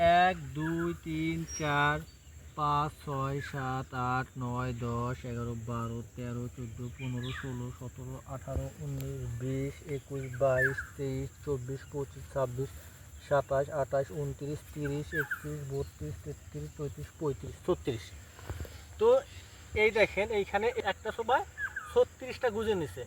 এক, দুই, তিন, চার, পাঁচ, ছয়, সাত, আট, নয়, দশ, এগারো, বারো, তেরো, চোদ্দ, পনেরো, ষোলো, সতেরো, আঠারো, উনিশ, বিশ, একুশ, বাইশ, তেইশ, চব্বিশ, পঁচিশ, ছাব্বিশ, সাতাশ, আঠাশ, উনত্রিশ, তিরিশ, একত্রিশ, বত্রিশ, তেত্রিশ, চৌত্রিশ, পঁয়ত্রিশ, ছত্রিশ। তো এই দেখেন, এইখানে একটা সবাই ছত্রিশটা গুজে নিছে।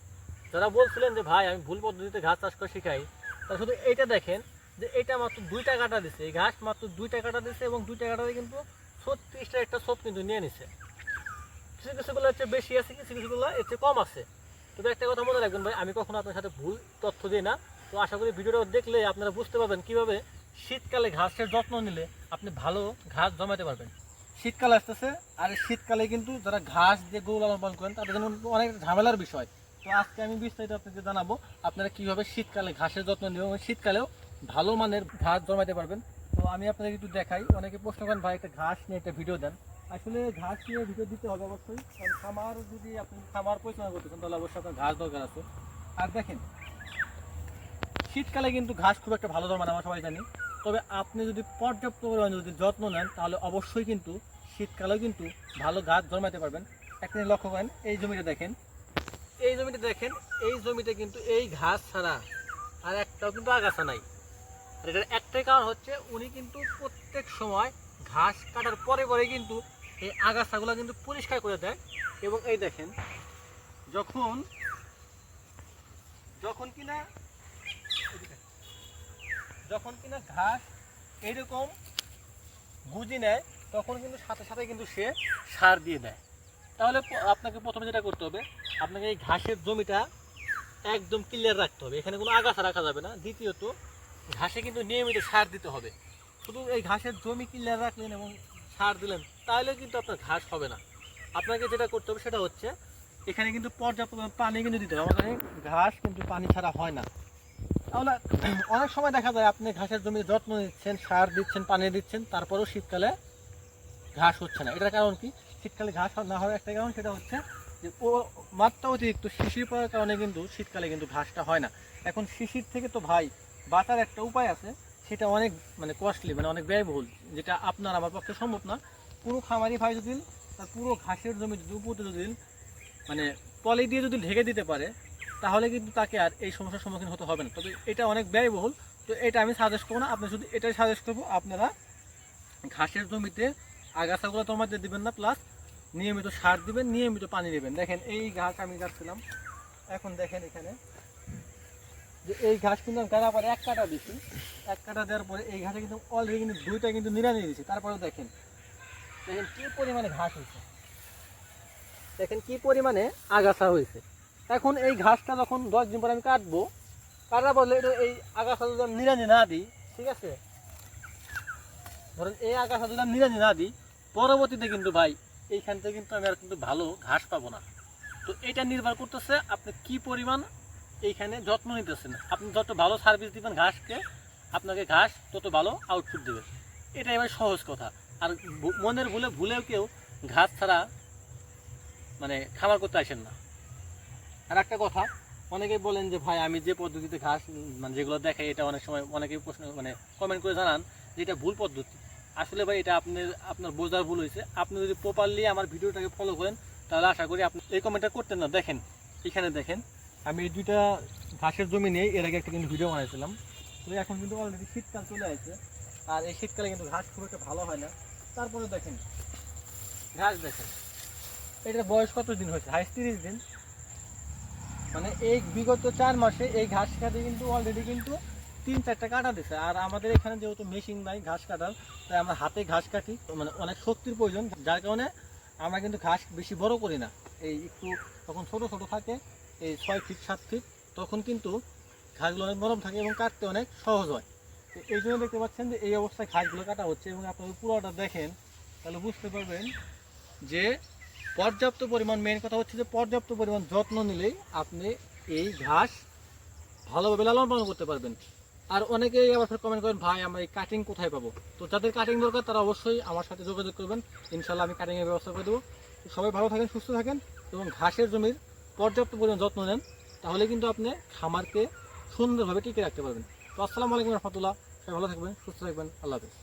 যারা বলছিলেন যে, ভাই, আমি ভুল পদ্ধতিতে ঘাস চাষ করে শিখাই। তা শুধু এইটা দেখেন যে এটা মাত্র দুইটা কাটা দিছে। এই ঘাস মাত্র দুইটা কাটা দিছে এবং দুইটা কাটাতে কিন্তু ছত্রিশটা একটা সব কিন্তু নিয়ে নিছে। কিছু কিছুগুলো হচ্ছে বেশি আছে, কিছু কিছুগুলো এর কম আছে। তবে একটা কথা মনে রাখবেন ভাই, আমি কখনো আপনার সাথে ভুল তথ্য দিই না। তো আশা করি ভিডিওটা দেখলে আপনারা বুঝতে পারবেন কীভাবে শীতকালে ঘাসের যত্ন নিলে আপনি ভালো ঘাস জমাতে পারবেন। শীতকাল আসতেছে আর শীতকালে কিন্তু যারা ঘাস দিয়ে গরু লালন পালন করেন, তাদের জন্য অনেক ঝামেলার বিষয়। তো আজকে আমি বিস্তারিত আপনাকে জানাব, আপনারা কীভাবে শীতকালে ঘাসের যত্ন নেবেন এবং শীতকালেও ভালো মানের ঘাস জমাতে পারবেন। তো আমি আপনাদের একটু দেখাই। অনেকে প্রশ্ন করেন ভাই একটা ঘাস নিয়ে একটা ভিডিও দেন। আসলে ঘাস নিয়ে ভিডিও দিতে হবে অবশ্যই। কারণ খামার যদি আপনি খামার পরিচালনা করতেছেন তাহলে অবশ্যই আপনার ঘাস দরকার আছে। আর দেখেন শীতকালে কিন্তু ঘাস খুব একটা ভালো না, আমরা সবাই জানি। তবে আপনি যদি পর্যাপ্ত পরিমাণে যদি যত্ন নেন তাহলে অবশ্যই কিন্তু শীতকালেও কিন্তু ভালো ঘাস জন্মাতে পারবেন। একটা লক্ষ্য করেন এই জমিটা দেখেন। এই জমিটা দেখেন এই জমিতে কিন্তু এই ঘাস ছাড়া আর একটাও কিন্তু আগাছা নাই। আর এটার একটাই কারণ হচ্ছে উনি কিন্তু প্রত্যেক সময় ঘাস কাটার পরে পরে কিন্তু এই আগাছাগুলো কিন্তু পরিষ্কার করে দেয়। এবং এই দেখেন, যখন যখন কিনা। যখন কিনা ঘাস এইরকম গুজি নেয়, তখন কিন্তু সাথে সাথে কিন্তু সে সার দিয়ে দেয়। তাহলে আপনাকে প্রথমে যেটা করতে হবে, আপনাকে এই ঘাসের জমিটা একদম ক্লিয়ার রাখতে হবে। এখানে কোনো আগাছা রাখা যাবে না। দ্বিতীয়ত ঘাসে কিন্তু নিয়মিত সার দিতে হবে। শুধু এই ঘাসের জমি ক্লিয়ার রাখলেন এবং সার দিলেন, তাহলে কিন্তু আপনার ঘাস হবে না। আপনাকে যেটা করতে হবে সেটা হচ্ছে, এখানে কিন্তু পর্যাপ্ত পানি কিন্তু দিতে হবে। আমাদের ঘাস কিন্তু পানি ছাড়া হয় না। তাহলে অনেক সময় দেখা যায় আপনি ঘাসের জমির যত্ন নিচ্ছেন, সার দিচ্ছেন, পানি দিচ্ছেন, তারপরেও শীতকালে ঘাস হচ্ছে না। এটার কারণ কি? শীতকালে ঘাস না হওয়ার একটা কারণ সেটা হচ্ছে যে ও মাত্রা অতিরিক্ত শিশির পড়ার কারণে কিন্তু শীতকালে কিন্তু ঘাসটা হয় না। এখন শিশির থেকে তো ভাই বাঁচার একটা উপায় আছে, সেটা অনেক মানে কস্টলি মানে অনেক ব্যয়বহুল, যেটা আপনার আমার পক্ষে সম্ভব না। পুরো খামারি ভাই যদি তার পুরো ঘাসের জমি যদি উপরে যদি মানে পলি দিয়ে যদি ঢেকে দিতে পারে, তাহলে কিন্তু তাকে আর এই সমস্যার সম্মুখীন হতে হবে না। তবে এটা অনেক ব্যয়বহুল, তো এটা আমি সাজেস্ট করব না, আপনি শুধু এটাই সাজেস্ট করব, আপনারা ঘাসের জমিতে আগাছাগুলো জমাতে দিবেন না প্লাস নিয়মিত সার দিবেন, নিয়মিত পানি দিবেন দেখেন এই ঘাস আমি কাটছিলাম এখন দেখেন এখানে যে এই ঘাস কিন্তু আমি কাটার পরে এক কাটা দিচ্ছি এক কাটা দেওয়ার পরে এই ঘাসে কিন্তু অলরেডি কিন্তু দুইটা কিন্তু নিড়ানি দিয়েছি তারপরেও দেখেন দেখেন কি পরিমাণে ঘাস হয়েছে। দেখেন কি পরিমাণে আগাছা হয়েছে। এখন এই ঘাসটা যখন দশ দিন পরে আমি কাটবো, কাটার বদলে এটা এই আগাছা যদি আমি নিড়ানি না দিই, ঠিক আছে? ধরেন এই আগাছা যদি আমি নিড়ানি না দিই, পরবর্তীতে কিন্তু ভাই এইখান থেকে কিন্তু আমি আর কিন্তু ভালো ঘাস পাবো না। তো এটা নির্ভর করতেছে আপনি কি পরিমাণ এইখানে যত্ন নিতেছেন। আপনি যত ভালো সার্ভিস দিবেন ঘাসকে, আপনাকে ঘাস তত ভালো আউটপুট দেবে। এটা এবার সহজ কথা। আর মনের ভুলে, ভুলেও কেউ ঘাস ছাড়া মানে খাবার করতে আসেন না। আর একটা কথা, অনেকেই বলেন যে, ভাই, আমি যে পদ্ধতিতে ঘাস মানে যেগুলো দেখাই, এটা অনেক সময় অনেকেই প্রশ্ন মানে কমেন্ট করে জানান যে, এটা ভুল পদ্ধতি। আসলে ভাই, এটা আপনার আপনার বোঝার ভুল হয়েছে। আপনি যদি প্রপারলি আমার ভিডিওটাকে ফলো করেন, তাহলে আশা করি আপনি এই কমেন্টটা করতেন না। দেখেন, এখানে দেখেন। আমি এই দুইটা ঘাসের জমি নিয়ে এর আগে একটা কিন্তু ভিডিও বানাইছিলাম। তো এখন কিন্তু অলরেডি শীতকাল চলে আসছে আর এই শীতকালে কিন্তু ঘাস খুব একটা ভালো হয় না। তারপরে দেখেন, ঘাস দেখেন। এটার বয়স কত দিন হয়েছে? হাইস তিরিশ দিন। মানে এই বিগত চার মাসে এই ঘাস কাটে কিন্তু অলরেডি কিন্তু তিন চারটা কাটা দিছে। আর আমাদের এখানে যেহেতু মেশিন নাই ঘাস কাটার, তাই আমরা হাতে ঘাস কাটি মানে অনেক শক্তির প্রয়োজন। যার কারণে আমরা কিন্তু ঘাস বেশি বড় করি না। এই একটু তখন ছোট ছোট থাকে এই ছয় ফিট সাত ফিট তখন কিন্তু ঘাসগুলো অনেক নরম থাকে এবং কাটতে অনেক সহজ হয়। তো এই জন্য দেখতে পাচ্ছেন যে এই অবস্থায় ঘাসগুলো কাটা হচ্ছে এবং আপনারা পুরোটা দেখেন, তাহলে বুঝতে পারবেন যে পর্যাপ্ত পরিমাণ মেন কথা হচ্ছে যে পর্যাপ্ত পরিমাণ যত্ন নিলেই আপনি এই ঘাস ভালোভাবে লালন পালন করতে পারবেন। আর অনেকেই আবার কমেন্ট করেন, ভাই, আমরা এই কাটিং কোথায় পাবো? তো যাদের কাটিং দরকার, তারা অবশ্যই আমার সাথে যোগাযোগ করবেন। ইনশাল্লাহ আমি কাটিংয়ের ব্যবস্থা করে দেবো। সবাই ভালো থাকেন, সুস্থ থাকেন এবং ঘাসের জমির পর্যাপ্ত পরিমাণ যত্ন নেন, তাহলে কিন্তু আপনি খামারকে সুন্দরভাবে টিকে রাখতে পারবেন। তো আসসালামু আলাইকুম রহমতুল্লাহ। সবাই ভালো থাকবেন, সুস্থ থাকবেন। আল্লাহ হাফিজ।